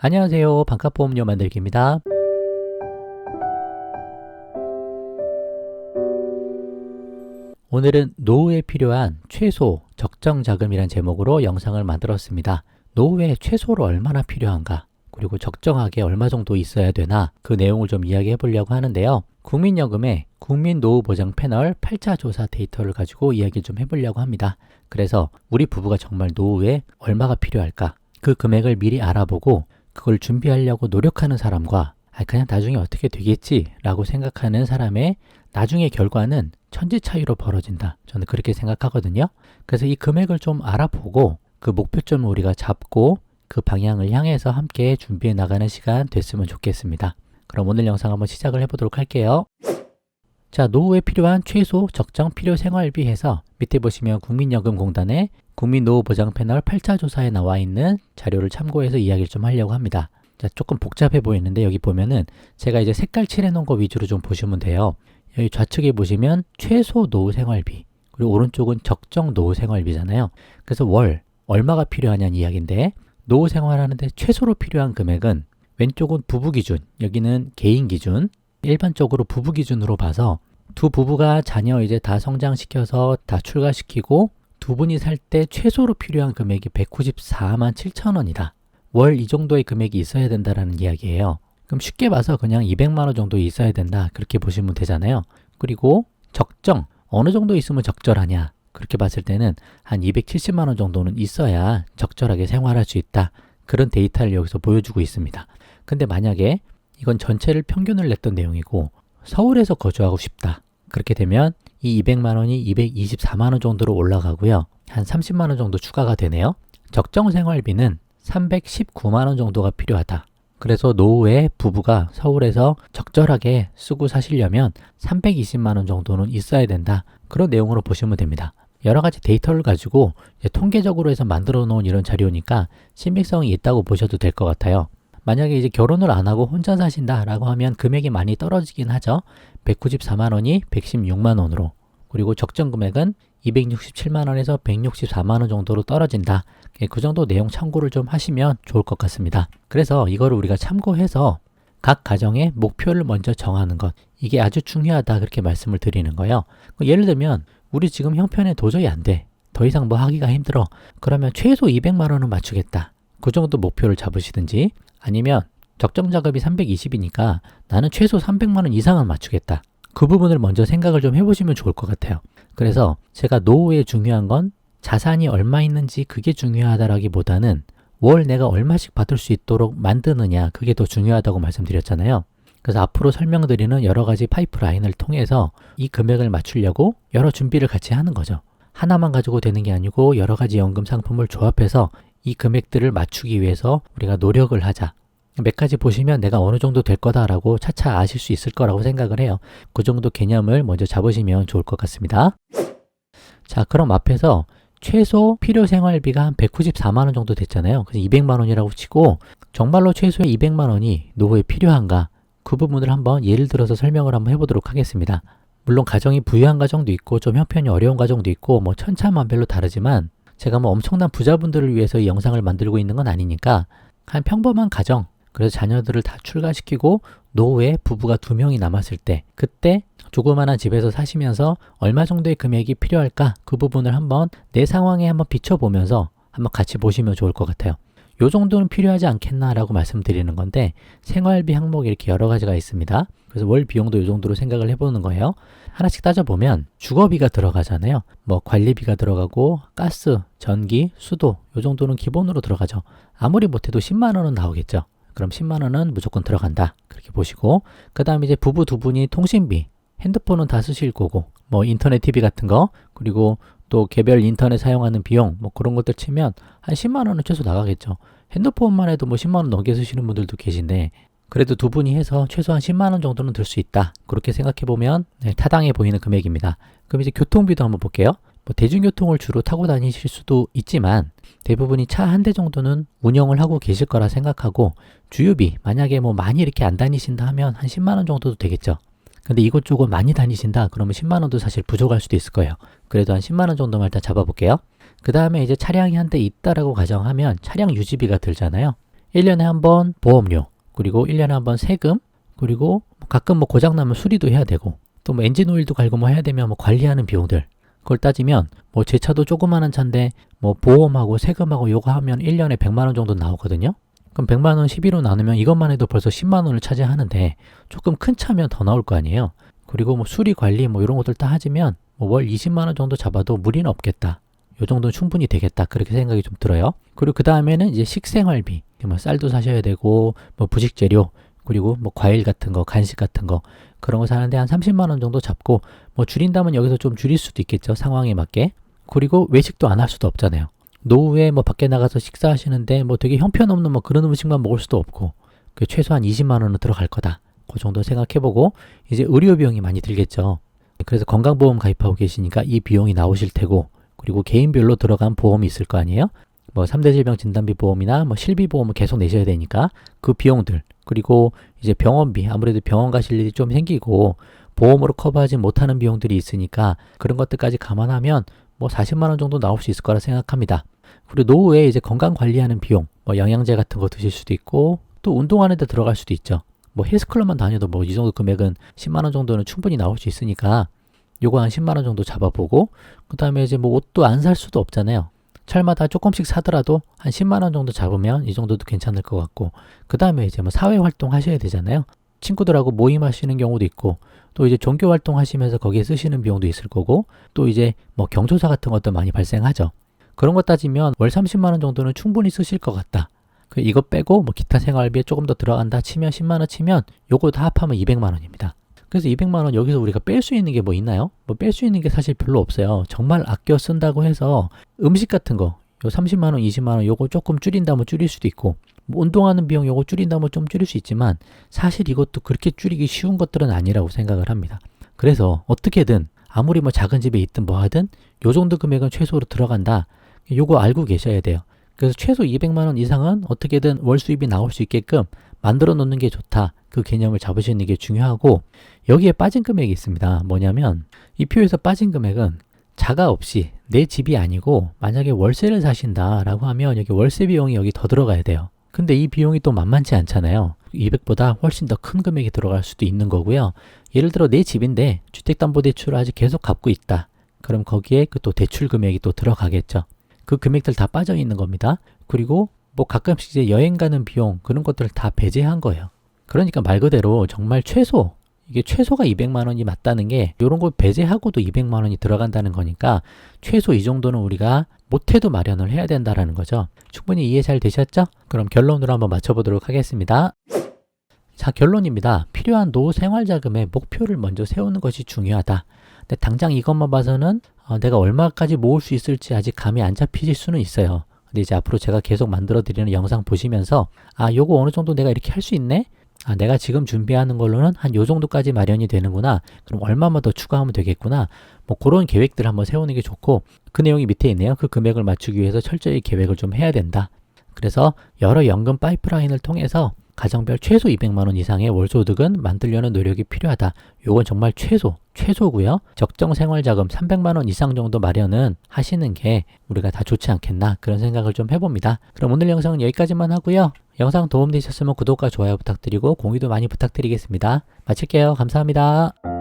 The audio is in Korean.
안녕하세요. 반값보험료 만들기입니다. 오늘은 노후에 필요한 최소 적정 자금이란 제목으로 영상을 만들었습니다. 노후에 최소로 얼마나 필요한가, 그리고 적정하게 얼마 정도 있어야 되나 그 내용을 좀 이야기해 보려고 하는데요. 국민연금의 국민노후보장 패널 8차 조사 데이터를 가지고 이야기 좀 해보려고 합니다. 그래서 우리 부부가 정말 노후에 얼마가 필요할까, 그 금액을 미리 알아보고 그걸 준비하려고 노력하는 사람과 아, 그냥 나중에 어떻게 되겠지 라고 생각하는 사람의 나중에 결과는 천지 차이로 벌어진다. 저는 그렇게 생각하거든요. 그래서 이 금액을 좀 알아보고 그 목표점을 우리가 잡고 그 방향을 향해서 함께 준비해 나가는 시간 됐으면 좋겠습니다. 그럼 오늘 영상 한번 시작을 해보도록 할게요. 자, 노후에 필요한 최소 적정 필요 생활비 해서 밑에 보시면 국민연금공단의 국민노후보장 패널 8차 조사에 나와 있는 자료를 참고해서 이야기를 좀 하려고 합니다. 자, 조금 복잡해 보이는데 여기 보면은 제가 이제 색깔 칠해 놓은 거 위주로 좀 보시면 돼요. 여기 좌측에 보시면 최소 노후 생활비, 그리고 오른쪽은 적정 노후 생활비잖아요. 그래서 월 얼마가 필요하냐는 이야기인데 노후 생활하는데 최소로 필요한 금액은 왼쪽은 부부 기준, 여기는 개인 기준. 일반적으로 부부 기준으로 봐서 두 부부가 자녀 이제 다 성장시켜서 다 출가시키고 두 분이 살 때 최소로 필요한 금액이 194만 7천 원이다. 월 이 정도의 금액이 있어야 된다라는 이야기예요. 그럼 쉽게 봐서 그냥 200만 원 정도 있어야 된다. 그렇게 보시면 되잖아요. 그리고 적정 어느 정도 있으면 적절하냐? 그렇게 봤을 때는 한 270만 원 정도는 있어야 적절하게 생활할 수 있다. 그런 데이터를 여기서 보여주고 있습니다. 근데 만약에 이건 전체를 평균을 냈던 내용이고 서울에서 거주하고 싶다. 그렇게 되면 이 200만 원이 224만 원 정도로 올라가고요. 한 30만 원 정도 추가가 되네요. 적정 생활비는 319만 원 정도가 필요하다. 그래서 노후에 부부가 서울에서 적절하게 쓰고 사시려면 320만 원 정도는 있어야 된다. 그런 내용으로 보시면 됩니다. 여러 가지 데이터를 가지고 통계적으로 해서 만들어 놓은 이런 자료니까 신빙성이 있다고 보셔도 될 것 같아요. 만약에 이제 결혼을 안 하고 혼자 사신다라고 하면 금액이 많이 떨어지긴 하죠. 194만 원이 116만 원으로 그리고 적정 금액은 267만 원에서 164만 원 정도로 떨어진다. 예, 그 정도 내용 참고를 좀 하시면 좋을 것 같습니다. 그래서 이거를 우리가 참고해서 각 가정의 목표를 먼저 정하는 것 이게 아주 중요하다 그렇게 말씀을 드리는 거예요. 예를 들면 우리 지금 형편에 도저히 안 돼. 더 이상 뭐 하기가 힘들어. 그러면 최소 200만 원은 맞추겠다. 그 정도 목표를 잡으시든지 아니면 적정 자금이 320이니까 나는 최소 300만 원 이상은 맞추겠다. 그 부분을 먼저 생각을 좀 해보시면 좋을 것 같아요. 그래서 제가 노후에 중요한 건 자산이 얼마 있는지 그게 중요하다라기보다는 월 내가 얼마씩 받을 수 있도록 만드느냐 그게 더 중요하다고 말씀드렸잖아요. 그래서 앞으로 설명드리는 여러 가지 파이프라인을 통해서 이 금액을 맞추려고 여러 준비를 같이 하는 거죠. 하나만 가지고 되는 게 아니고 여러 가지 연금 상품을 조합해서 이 금액들을 맞추기 위해서 우리가 노력을 하자. 몇 가지 보시면 내가 어느 정도 될 거다라고 차차 아실 수 있을 거라고 생각을 해요. 그 정도 개념을 먼저 잡으시면 좋을 것 같습니다. 자, 그럼 앞에서 최소 필요 생활비가 한 194만 원 정도 됐잖아요. 그래서 200만 원이라고 치고 정말로 최소의 200만 원이 노후에 필요한가? 그 부분을 한번 예를 들어서 설명을 한번 해보도록 하겠습니다. 물론 가정이 부유한 가정도 있고 좀 형편이 어려운 가정도 있고 뭐 천차만별로 다르지만 제가 뭐 엄청난 부자분들을 위해서 이 영상을 만들고 있는 건 아니니까 한 평범한 가정 그래서 자녀들을 다 출가시키고 노후에 부부가 두 명이 남았을 때 그때 조그마한 집에서 사시면서 얼마 정도의 금액이 필요할까 그 부분을 한번 내 상황에 한번 비춰보면서 한번 같이 보시면 좋을 것 같아요. 요 정도는 필요하지 않겠나라고 말씀드리는 건데 생활비 항목이 이렇게 여러 가지가 있습니다. 그래서 월 비용도 요 정도로 생각을 해보는 거예요. 하나씩 따져보면 주거비가 들어가잖아요. 뭐 관리비가 들어가고 가스, 전기, 수도 요 정도는 기본으로 들어가죠. 아무리 못해도 10만 원은 나오겠죠. 그럼 10만 원은 무조건 들어간다. 그렇게 보시고 그 다음에 이제 부부 두 분이 통신비 핸드폰은 다 쓰실 거고 뭐 인터넷 TV 같은 거 그리고 또 개별 인터넷 사용하는 비용 뭐 그런 것들 치면 한 10만 원은 최소 나가겠죠. 핸드폰만 해도 뭐 10만 원 넘게 쓰시는 분들도 계신데 그래도 두 분이 해서 최소한 10만 원 정도는 들 수 있다. 그렇게 생각해 보면 네, 타당해 보이는 금액입니다. 그럼 이제 교통비도 한번 볼게요. 뭐 대중교통을 주로 타고 다니실 수도 있지만 대부분이 차 한 대 정도는 운영을 하고 계실 거라 생각하고 주유비 만약에 뭐 많이 이렇게 안 다니신다 하면 한 10만 원 정도도 되겠죠. 근데 이곳저곳 많이 다니신다 그러면 10만 원도 사실 부족할 수도 있을 거예요. 그래도 한 10만 원 정도만 일단 잡아볼게요. 그 다음에 이제 차량이 한 대 있다라고 가정하면 차량 유지비가 들잖아요. 1년에 한 번 보험료, 그리고 1년에 한 번 세금, 그리고 가끔 뭐 고장나면 수리도 해야 되고, 또 뭐 엔진 오일도 갈고 뭐 해야 되면 뭐 관리하는 비용들. 그걸 따지면 뭐 제 차도 조그마한 차인데 뭐 보험하고 세금하고 요거 하면 1년에 100만 원 정도 나오거든요. 그럼 100만 원 12로 나누면 이것만 해도 벌써 10만 원을 차지하는데 조금 큰 차면 더 나올 거 아니에요. 그리고 뭐 수리 관리 뭐 이런 것들 다 하지면 뭐 월 20만 원 정도 잡아도 무리는 없겠다. 요 정도는 충분히 되겠다. 그렇게 생각이 좀 들어요. 그리고 그 다음에는 이제 식생활비. 뭐 쌀도 사셔야 되고 뭐 부식 재료 그리고 뭐 과일 같은 거, 간식 같은 거 그런 거 사는데 한 30만 원 정도 잡고 뭐 줄인다면 여기서 좀 줄일 수도 있겠죠. 상황에 맞게. 그리고 외식도 안 할 수도 없잖아요. 노후에 뭐 밖에 나가서 식사하시는데 뭐 되게 형편없는 뭐 그런 음식만 먹을 수도 없고 그 최소한 20만 원은 들어갈 거다. 그 정도 생각해보고 이제 의료 비용이 많이 들겠죠. 그래서 건강보험 가입하고 계시니까 이 비용이 나오실 테고 그리고 개인별로 들어간 보험이 있을 거 아니에요? 뭐 3대 질병 진단비 보험이나 뭐 실비 보험을 계속 내셔야 되니까 그 비용들 그리고 이제 병원비 아무래도 병원 가실 일이 좀 생기고 보험으로 커버하지 못하는 비용들이 있으니까 그런 것들까지 감안하면 뭐 40만 원 정도 나올 수 있을 거라 생각합니다. 그리고 노후에 이제 건강 관리하는 비용, 뭐 영양제 같은 거 드실 수도 있고 또 운동하는 데 들어갈 수도 있죠. 뭐 헬스클럽만 다녀도 뭐 이 정도 금액은 10만 원 정도는 충분히 나올 수 있으니까 요거 한 10만 원 정도 잡아보고 그다음에 이제 뭐 옷도 안 살 수도 없잖아요. 철마다 조금씩 사더라도 한 10만 원 정도 잡으면 이 정도도 괜찮을 것 같고 그다음에 이제 뭐 사회 활동 하셔야 되잖아요. 친구들하고 모임 하시는 경우도 있고 또 이제 종교 활동 하시면서 거기에 쓰시는 비용도 있을 거고 또 이제 뭐 경조사 같은 것도 많이 발생하죠. 그런 거 따지면 월 30만 원 정도는 충분히 쓰실 것 같다. 그 이거 빼고 뭐 기타 생활비에 조금 더 들어간다 치면 10만 원 치면 요거 다 합하면 200만 원입니다. 그래서 200만 원 여기서 우리가 뺄 수 있는 게 뭐 있나요? 뭐 뺄 수 있는 게 사실 별로 없어요. 정말 아껴 쓴다고 해서 음식 같은 거, 요 30만 원, 20만 원 요거 조금 줄인다면 줄일 수도 있고 뭐 운동하는 비용 요거 줄인다면 좀 줄일 수 있지만 사실 이것도 그렇게 줄이기 쉬운 것들은 아니라고 생각을 합니다. 그래서 어떻게든 아무리 뭐 작은 집에 있든 뭐 하든 요 정도 금액은 최소로 들어간다. 요거 알고 계셔야 돼요. 그래서 최소 200만 원 이상은 어떻게든 월 수입이 나올 수 있게끔 만들어 놓는 게 좋다. 그 개념을 잡으시는 게 중요하고 여기에 빠진 금액이 있습니다. 뭐냐면 이 표에서 빠진 금액은 자가 없이 내 집이 아니고 만약에 월세를 사신다라고 하면 여기 월세 비용이 여기 더 들어가야 돼요. 근데 이 비용이 또 만만치 않잖아요. 200보다 훨씬 더 큰 금액이 들어갈 수도 있는 거고요. 예를 들어 내 집인데 주택담보대출을 아직 계속 갚고 있다. 그럼 거기에 그 또 대출 금액이 또 들어가겠죠. 그 금액들 다 빠져 있는 겁니다. 그리고 뭐 가끔씩 이제 여행 가는 비용 그런 것들을 다 배제한 거예요. 그러니까 말 그대로 정말 최소 이게 최소가 200만 원이 맞다는 게 이런 걸 배제하고도 200만 원이 들어간다는 거니까 최소 이 정도는 우리가 못해도 마련을 해야 된다라는 거죠. 충분히 이해 잘 되셨죠? 그럼 결론으로 한번 맞춰보도록 하겠습니다. 자, 결론입니다. 필요한 노후 생활 자금의 목표를 먼저 세우는 것이 중요하다. 근데 당장 이것만 봐서는 어, 내가 얼마까지 모을 수 있을지 아직 감이 안 잡히실 수는 있어요. 근데 이제 앞으로 제가 계속 만들어 드리는 영상 보시면서 아, 요거 어느 정도 내가 이렇게 할 수 있네? 아, 내가 지금 준비하는 걸로는 한 요 정도까지 마련이 되는구나. 그럼 얼마만 더 추가하면 되겠구나. 뭐 그런 계획들 한번 세우는 게 좋고 그 내용이 밑에 있네요. 그 금액을 맞추기 위해서 철저히 계획을 좀 해야 된다. 그래서 여러 연금 파이프라인을 통해서 가정별 최소 200만 원 이상의 월소득은 만들려는 노력이 필요하다. 요건 정말 최소, 최소고요. 적정 생활자금 300만 원 이상 정도 마련은 하시는 게 우리가 다 좋지 않겠나 그런 생각을 좀 해봅니다. 그럼 오늘 영상은 여기까지만 하고요. 영상 도움되셨으면 구독과 좋아요 부탁드리고 공유도 많이 부탁드리겠습니다. 마칠게요. 감사합니다.